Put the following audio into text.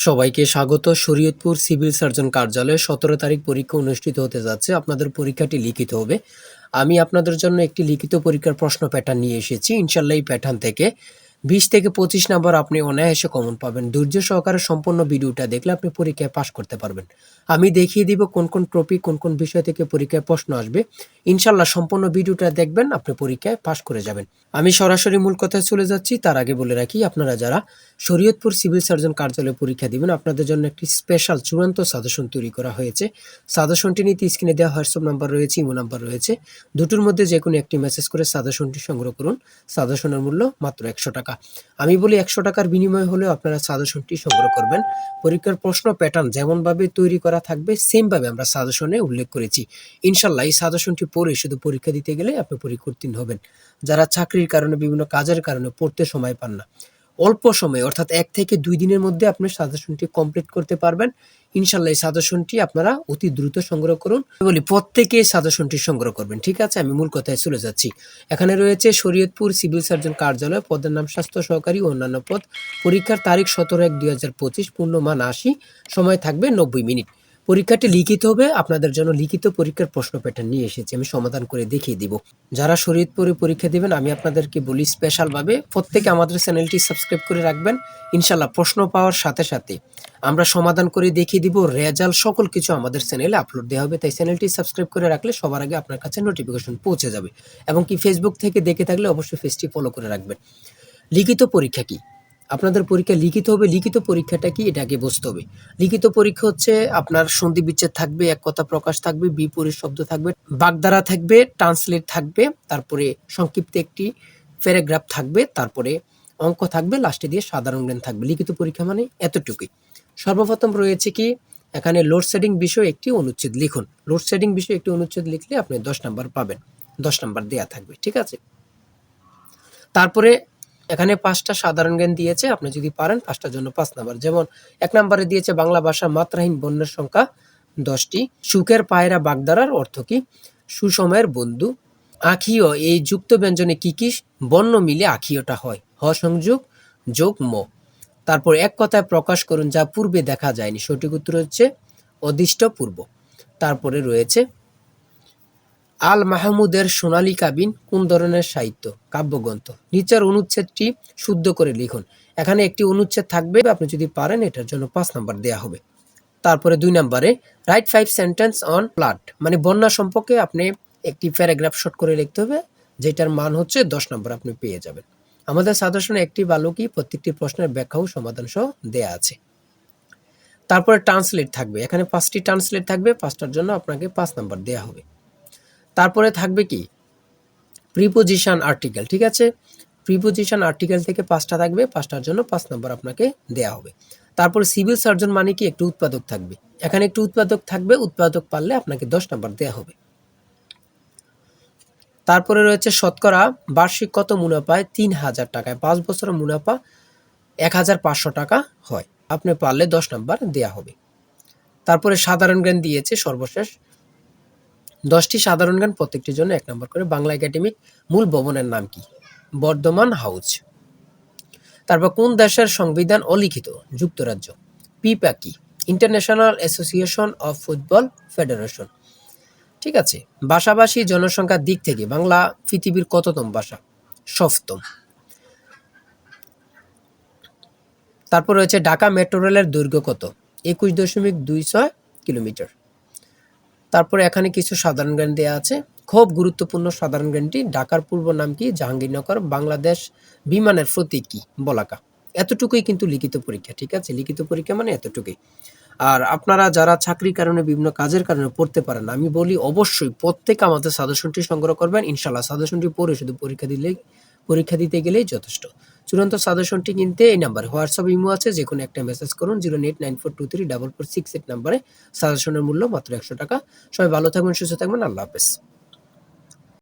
সবাইকে স্বাগত। Shariatpur civil surgeon কার্যালয়ে সতেরো তারিখ পরীক্ষা অনুষ্ঠিত হতে যাচ্ছে। আপনাদের পরীক্ষাটি লিখিত হবে। আমি আপনাদের জন্য একটি লিখিত পরীক্ষার প্রশ্ন প্যাটার্ন নিয়ে এসেছি। ইনশাল্লাহ এই প্যাটার্ন থেকে বিশ থেকে পঁচিশ নাম্বার আপনি অনায়াসে কমন পাবেন। ধৈর্য সহকারে সম্পূর্ণ ভিডিওটা দেখলে আপনি পরীক্ষায় পাশ করতে পারবেন। আমি দেখিয়ে দিব কোন কোন টপিক কোন কোন বিষয় থেকে পরীক্ষায় প্রশ্ন আসবে। ইনশাল্লাহ সম্পূর্ণ ভিডিওটা দেখবেন, আপনি পরীক্ষায় পাশ করে যাবেন। আমি সরাসরি মূল কথায় চলে যাচ্ছি। তার আগে বলে রাখি, আপনারা যারা শরীয়তপুর সিভিল সার্জন কার্যালয়ে পরীক্ষা দিবেন, আপনাদের জন্য একটি স্পেশাল চূড়ান্ত সাজেশন তৈরি করা হয়েছে। সাজেশনটি নিতে স্ক্রিনে দেওয়া হোয়াটসঅ্যাপ নাম্বার রয়েছে ইমো নাম্বার রয়েছে। দুটোর মধ্যে যে কোনো একটি মেসেজ করে সাজেশনটি সংগ্রহ করুন। সাজেশনের মূল্য মাত্র একশো টাকা। আমি বলি একশো টাকার বিনিময় হলেও আপনারা সাজেশনটি সংগ্রহ করবেন। পরীক্ষার প্রশ্ন প্যাটার্ন যেমনভাবে তৈরি করা থাকবে, সেমভাবে আমরা সাজেশনে উল্লেখ করেছি। ইনশাল্লাহ এই সাজেশনটি পড়ে শুধু পরীক্ষা দিতে গেলে আপনি পরীক্ষা হবেন। যারা চাকরির কারণে, বিভিন্ন কাজের কারণে পড়তে সময় পান না। অল্প সময়ে, অর্থাৎ এক থেকে দুই দিনের মধ্যে আপনি সাজেশনটি কমপ্লিট করতে পারবেন। ইনশাল্লাহ এই সাজেশনটি আপনারা অতি দ্রুত সংগ্রহ করুন। বলি প্রত্যেকে সাজেশনটি সংগ্রহ করবেন, ঠিক আছে? আমি মূল কথায় চলে যাচ্ছি। এখানে রয়েছে শরীয়তপুর সিভিল সার্জন কার্যালয়, পদের নাম স্বাস্থ্য সহকারী অন্যান্য পদ। পরীক্ষার তারিখ সতেরো এক দুই হাজার পঁচিশ পূর্ণমান আশি, সময় থাকবে নব্বই মিনিট। পরীক্ষাটি লিখিত হবে, আপনাদের জন্য লিখিত পরীক্ষার প্রশ্ন প্যাটার্ন নিয়ে এসেছি, আমি সমাধান করে দেখিয়ে দিব। যারা শরীয়তপুরে পরীক্ষা দিবেন, আমি আপনাদেরকে বলি স্পেশালভাবে প্রত্যেকে আমাদের চ্যানেলটি সাবস্ক্রাইব করে রাখবেন ইনশাল্লাহ প্রশ্ন পাওয়ার সাথে সাথে আমরা সমাধান করে দেখিয়ে দিব, রেজাল্ট সকল কিছু আমাদের চ্যানেলে আপলোড দেওয়া হবে, তাই চ্যানেলটি সাবস্ক্রাইব করে রাখলে সবার আগে আপনার কাছে নোটিফিকেশন পৌঁছে যাবে। এবং কি ফেসবুক থেকে দেখে থাকলে অবশ্যই ফেসটি ফলো করে রাখবেন। লিখিত পরীক্ষা কি? আপনাদের পরীক্ষা লিখিত হবে, লিখিত পরীক্ষাটা কি? এটাকে বুঝতে হবে। লিখিত পরীক্ষা হচ্ছে আপনার সন্ধি বিচ্ছেদ থাকবে, এক কথা প্রকাশ থাকবে, বিপরীত শব্দ থাকবে, বাগধারা থাকবে ট্রান্সলেট থাকবে, তারপরে সংক্ষিপ্ত একটি প্যারাগ্রাফ থাকবে, তারপরে অঙ্ক থাকবে লাস্টে দিয়ে সাধারণ জ্ঞান থাকবে। লিখিত পরীক্ষা মানে এতটুকুই। সর্বপ্রথম রয়েছে কি? এখানে লোডশেডিং বিষয়ে একটি অনুচ্ছেদ লিখুন। লোডশেডিং বিষয়ে একটি অনুচ্ছেদ লিখলে আপনি দশ নাম্বার পাবেন। দশ নাম্বার দেয়া থাকবে, ঠিক আছে? তারপরে এখানে পাঁচটা সাধারণ জ্ঞান দিয়েছে, আপনি যদি পারেন পাঁচটার জন্য পাঁচ নাম্বার। যেমন, এক নম্বরে দিয়েছে বাংলা ভাষা মাত্রাহীন বন্যের সংখ্যা দশটি। সুখের পায়রা বাগদারার অর্থ কি? সুসময়ের বন্ধু। আখিও এই যুক্ত ব্যঞ্জনে কি কি? বর্ণ মিলে আখিওটা হয়। হ সংযোগ, যোগ, ম। তারপর এক কথায় প্রকাশ করুন যা পূর্বে দেখা যায়নি। সঠিক উত্তর হচ্ছে অদিষ্ট পূর্ব তারপরে রয়েছে আল মাহমুদের সোনালী কাবিন কোন ধরনের সাহিত্য? কাব্যগ্রন্থ। নিচের অনুচ্ছেদটি শুদ্ধ করে লিখুন। এখানে একটি অনুচ্ছেদ থাকবে, আপনি যদি পারেন, এটার জন্য পাঁচ নাম্বার দেয়া হবে। তারপরে দুই নম্বরে, write five sentence on flood. মানে বন্যা সম্পর্কে আপনি একটি প্যারাগ্রাফ শর্ট করে লিখতে হবে, যেটার মান হচ্ছে দশ নম্বর, আপনি পেয়ে যাবেন। আমাদের সাজেশনে একটি বালকই প্রত্যেকটি প্রশ্নের ব্যাখ্যাও সমাধান সহ দেয়া আছে। তারপরে ট্রান্সলেট থাকবে। এখানে পাঁচটি ট্রান্সলেট থাকবে, পাঁচটার জন্য আপনাকে পাঁচ নাম্বার দেয়া হবে। তারপরে থাকবে কি? প্রিপোজিশন আর্টিকেল ঠিক আছে? প্রিপোজিশন আর্টিকেল থেকে পাঁচটা থাকবে, পাঁচটার জন্য পাঁচ নম্বর আপনাকে দেয়া হবে। তারপরে সিভিল সার্জন মানে কি? একটু উৎপাদক থাকবে। এখানে একটু উৎপাদক থাকবে, উৎপাদক পারলে আপনাকে দশ নম্বর দেয়া হবে। তারপরে রয়েছে শতকরা বার্ষিক কত মুনাফায় তিন হাজার টাকায়। পাঁচ বছরের মুনাফা এক হাজার পাঁচশো টাকা হয়। আপনি পারলে দশ নম্বর দেয়া হবে। তারপরে সাধারণ জ্ঞান দিয়েছে সর্বশেষ দশটি সাধারণ জ্ঞান প্রত্যেকটির জন্য এক নম্বর করে বাংলা একাডেমিক মূল ভবনের নাম কি? বর্ধমান হাউস তারপর কোন দেশের সংবিধান অলিখিত? যুক্তরাজ্য। পিপা কি international association of football federation ঠিক আছে? ভাষাভাষী জনসংখ্যার দিক থেকে বাংলা পৃথিবীর কততম ভাষা? সপ্তম। তারপর রয়েছে ঢাকা মেট্রো রেলের দৈর্ঘ্য কত? একুশ দশমিক দুই ছয় কিলোমিটার। তারপরে এখানে কিছু সাধারণ জ্ঞান দেওয়া আছে। খুব গুরুত্বপূর্ণ সাধারণ জ্ঞানটি ঢাকার পূর্ব নাম কি? জাহাঙ্গীরনগর, বাংলাদেশ বিমানের প্রতীক কি? বলাকা। এতটুকুই কিন্তু লিখিত পরীক্ষা, ঠিক আছে? লিখিত পরীক্ষা মানে এতটুকুই। আর আপনারা যারা চাকরির কারণে বিভিন্ন কাজের কারণে পড়তে পারেন, আমি বলি অবশ্যই প্রত্যেক আমাদের সাজেশনটি সংগ্রহ করবেন। ইনশাল্লাহ সাজেশনটি পড়ে শুধু পরীক্ষা দিলে পরীক্ষা দিতে গেলেই যথেষ্ট। চূড়ান্ত সাজেশনটি কিনতে এই নাম্বারে হোয়াটসঅ্যাপ ইমো আছে যে কোনো একটা মেসেজ করুন zero eight nine four two three double four six eight নাম্বারে সাজেশনের মূল্য মাত্র একশো টাকা। সবাই ভালো থাকবেন, সুস্থ থাকবেন, আল্লাহ হাফেজ।